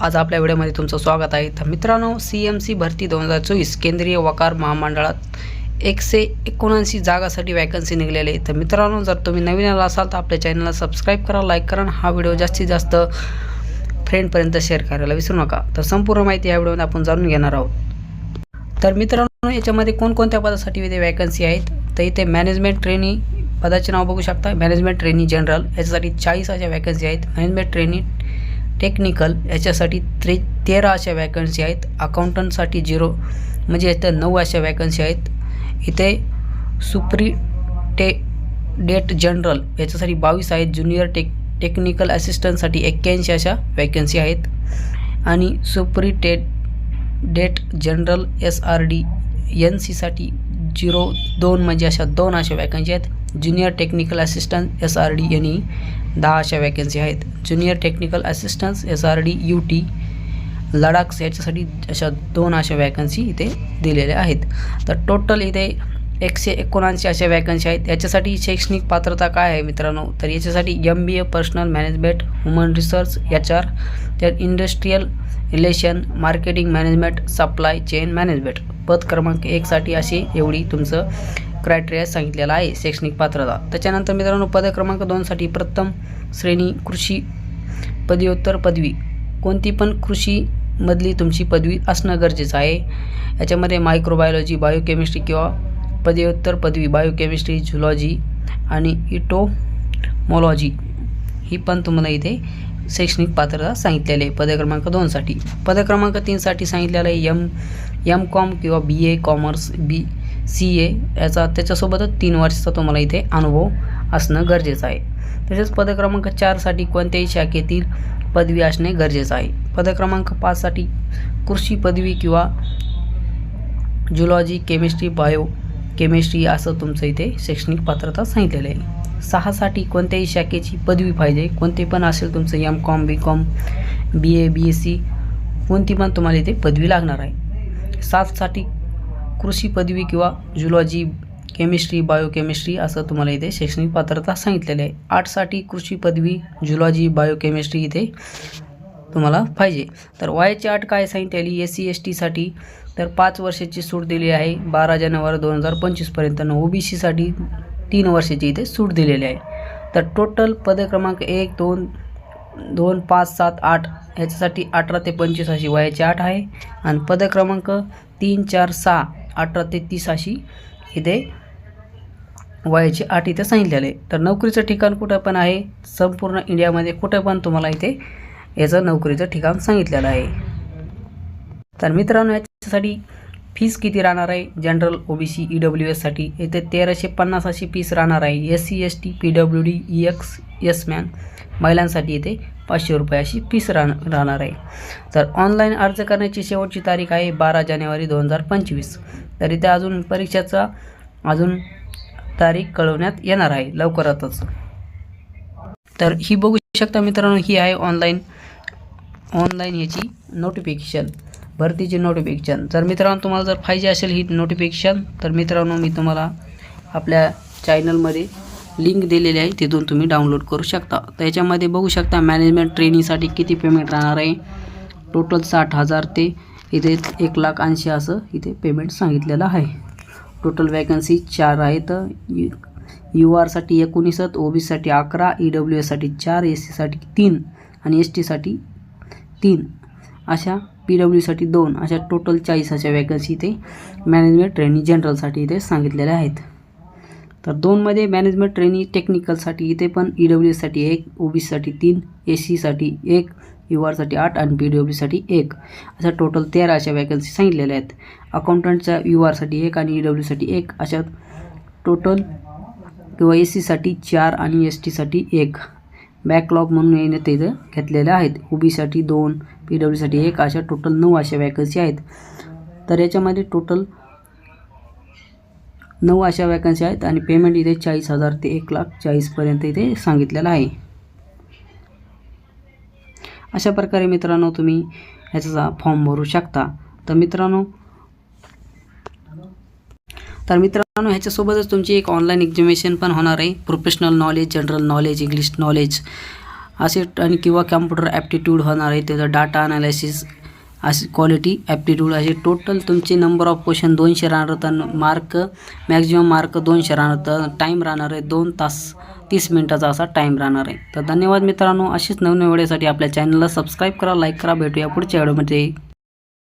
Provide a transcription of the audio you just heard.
आज आपल्या व्हिडिओमध्ये तुमचं स्वागत आहे. तर मित्रांनो सी एम सी भरती दोन हजार चोवीस केंद्रीय वकार महामंडळात एकशे एकोणऐंशी जागासाठी वॅकन्सी निघलेली आहे तर मित्रांनो जर तुम्ही नवीन आला असाल तर आपल्या चॅनलला सबस्क्राईब करा लाईक करा हा व्हिडिओ जास्तीत जास्त फ्रेंडपर्यंत शेअर करायला विसरू नका. तर संपूर्ण माहिती या व्हिडिओमध्ये आपण जाणून घेणार आहोत. तर मित्रांनो याच्यामध्ये कोणकोणत्या पदासाठी इथे वॅकन्सी आहेत? तर इथे मॅनेजमेंट ट्रेनी पदाचे नाव बघू शकता. मॅनेजमेंट ट्रेनी जनरल याच्यासाठी चाळीस अशा वॅकन्सी आहेत. मॅनेजमेंट ट्रेनी टेक्निकल याच्यासाठी त्रे तेरा अशा वॅकन्सी आहेत. अकाउंटंटसाठी झिरो म्हणजे इथं नऊ अशा वॅकन्सी आहेत. इथे सुप्री टे डेट जनरल याच्यासाठी बावीस आहेत. ज्युनियर टेक टेक्निकल असिस्टंटसाठी एक्क्याऐंशी अशा वॅकन्सी आहेत. आणि सुप्री टेट date general S R D N सीसाठी झिरो दोन म्हणजे अशा दोन अशा वॅकन्सी आहेत. Junior technical assistant S R D यांनी दहा अशा वॅकन्सी आहेत. Junior technical assistance S R D U T Ladakh याच्यासाठी अशा दोन अशा वॅकन्सी इथे दिलेल्या आहेत. तर टोटल इथे एकशे एकोणऐंशी अशा वॅकन्सी आहेत. याच्यासाठी शैक्षणिक पात्रता काय आहे मित्रांनो? तर याच्यासाठी M B A personal management human research H R तर industrial relation marketing management supply chain management पद क्रमांक एकसाठी अशी एवढी तुमचं क्रायटेरिया सांगितलेला आहे शैक्षणिक पात्रता. त्याच्यानंतर मित्रांनो पद क्रमांक दोनसाठी प्रथम श्रेणी कृषी पदव्युत्तर पदवी. कोणती पण कृषीमधली तुमची पदवी असणं गरजेचं आहे. याच्यामध्ये मायक्रोबायोलॉजी बायोकेमिस्ट्री किंवा पदव्युत्तर पदवी बायोकेमिस्ट्री झुलॉजी आणि इटोमॉलॉजी ही पण तुम्हाला इथे शैक्षणिक पात्रता सांगितलेली आहे पदक्रमांक दोनसाठी पदक्रमांक तीनसाठी सांगितलेलं आहे एम एम कॉम किंवा बी ए कॉमर्स बी सी ए याचा त्याच्यासोबतच तीन वर्षाचा तुम्हाला इथे अनुभव असणं गरजेचं आहे. तसेच पदक्रमांक चारसाठी कोणत्याही शाखेतील पदवी असणे गरजेचं आहे. पदक्रमांक पाचसाठी कृषी पदवी किंवा जुलॉजी केमिस्ट्री बायो केमिस्ट्री असं तुमचं इथे शैक्षणिक पात्रता सांगितलेलं आहे. सहासाठी कोणत्याही शाखेची पदवी पाहिजे. कोणते पण असेल तुमचं M com B com B A B S C कोणती पण तुम्हाला इथे पदवी लागणार आहे. सातसाठी कृषी पदवी किंवा जुलॉजी केमिस्ट्री बायोकेमिस्ट्री असं तुम्हाला इथे शैक्षणिक पात्रता सांगितलेलं आहे. आठसाठी कृषी पदवी जुलॉजी बायोकेमिस्ट्री इथे तुम्हाला पाहिजे. तर वयाची अट काय सांगितलेली एस सी एस टीसाठी तर पाच वर्षाची सूट दिली आहे. बारा जानेवारी दोन हजार पंचवीसपर्यंत ओ बी सीसाठी तीन वर्षाची इथे सूट दिलेली आहे. तर टोटल पद क्रमांक एक दोन दोन पाच सात आठ ह्याच्यासाठी अठरा ते पंचवीस अशी वयाची आठ आहे. आणि पद क्रमांक तीन चार सहा अठरा ते तीस अशी इथे वयाची आठ इथे सांगितलेलं. आहे तर नोकरीचं ठिकाण कुठं पण आहे संपूर्ण इंडियामध्ये कुठं पण तुम्हाला इथे याचं नोकरीचं ठिकाण सांगितलेलं आहे. तर मित्रांनो याच्यासाठी फीस किती राहणार आहे? General O B C E W एससाठी येथे तेराशे पन्नास अशी फीस राहणार आहे. S C S T P W D E ex S man महिलांसाठी येथे पाचशे रुपये अशी फीस राह राहणार आहे. तर ऑनलाईन अर्ज करण्याची शेवटची तारीख आहे बारा जानेवारी दोन हजार पंचवीस. तर इथे अजून परीक्षेचा अजून तारीख कळवण्यात येणार आहे लवकरातच. तर ही बघू शकता मित्रांनो ही आहे ऑनलाईन ऑनलाईन याची नोटिफिकेशन भरतीची नोटिफिकेशन जर मित्रांनो तुम्हाला जर पाहिजे असेल ही नोटिफिकेशन तर मित्रांनो मी तुम्हाला आपल्या चॅनलमध्ये लिंक दिलेली आहे तिथून तुम्ही डाउनलोड करू शकता. तर याच्यामध्ये बघू शकता मॅनेजमेंट ट्रेनिंगसाठी किती पेमेंट राहणार आहे? टोटल साठ हजार ते इथे एक लाख ऐंशी असं इथे पेमेंट सांगितलेलं आहे. टोटल वॅकन्सी चार आहेत यू आरसाठी एकोणीस ओ बीसाठी अकरा ई डब्ल्यू एससाठी चार एस सीसाठी तीन आणि एस टीसाठी तीन. अशा पी डब्ल्यूसाठी दोन अशा टोटल चाळीस अशा वॅकन्सी इथे मॅनेजमेंट ट्रेनिंग जनरलसाठी इथे सांगितलेल्या आहेत. तर दोनमध्ये मॅनेजमेंट ट्रेनिंग टेक्निकलसाठी इथे पण ई डब्ल्यू एससाठी एक ओ बीसाठी तीन ए सीसाठी एक यू आरसाठी आठ आणि पी डब्ल्यूसाठी एक. अशा टोटल तेरा अशा वॅकन्सी सांगितलेल्या आहेत. अकाउंटंटच्या यू आरसाठी एक आणि ई डब्ल्यूसाठी एक. अशा टोटल किंवा एस सीसाठी चार आणि एस टीसाठी एक. बॅकलॉग म्हणून येण्यात इथं घेतलेल्या आहेत. उबीसाठी दोन पी डब्ल्यूसाठी एक अशा टोटल नऊ अशा वॅकन्सी आहेत. तर याच्यामध्ये टोटल नऊ अशा वॅकन्सी आहेत आणि पेमेंट इथे चाळीस हजार ते एक लाख चाळीसपर्यंत इथे सांगितलेलं आहे. अशा प्रकारे मित्रांनो तुम्ही ह्याचा फॉर्म भरू शकता. तर मित्रांनो तर मित्रांनो ह्याच्यासोबतच तुमची एक ऑनलाईन एक्झामिनेशन पण होणार आहे. Professional knowledge general knowledge English knowledge असे आणि किंवा कॅम्प्युटर ॲप्टिट्यूड होणार आहे. त्याचं डाटा अनालिसिस अशी क्वालिटी ॲप्टिट्यूड असे टोटल तुमचे नंबर ऑफ क्वेश्चन दोनशे राहणार तर मार्क मॅक्झिमम मार्क दोनशे राहणार तर टाईम राहणार आहे दोन तास तीस मिनटाचा असा टाईम राहणार आहे. तर धन्यवाद मित्रांनो अशीच नवीन व्हिडिओसाठी आपल्या चॅनलला सबस्क्राईब करा लाईक करा भेटूया पुढच्या व्हिडिओमध्ये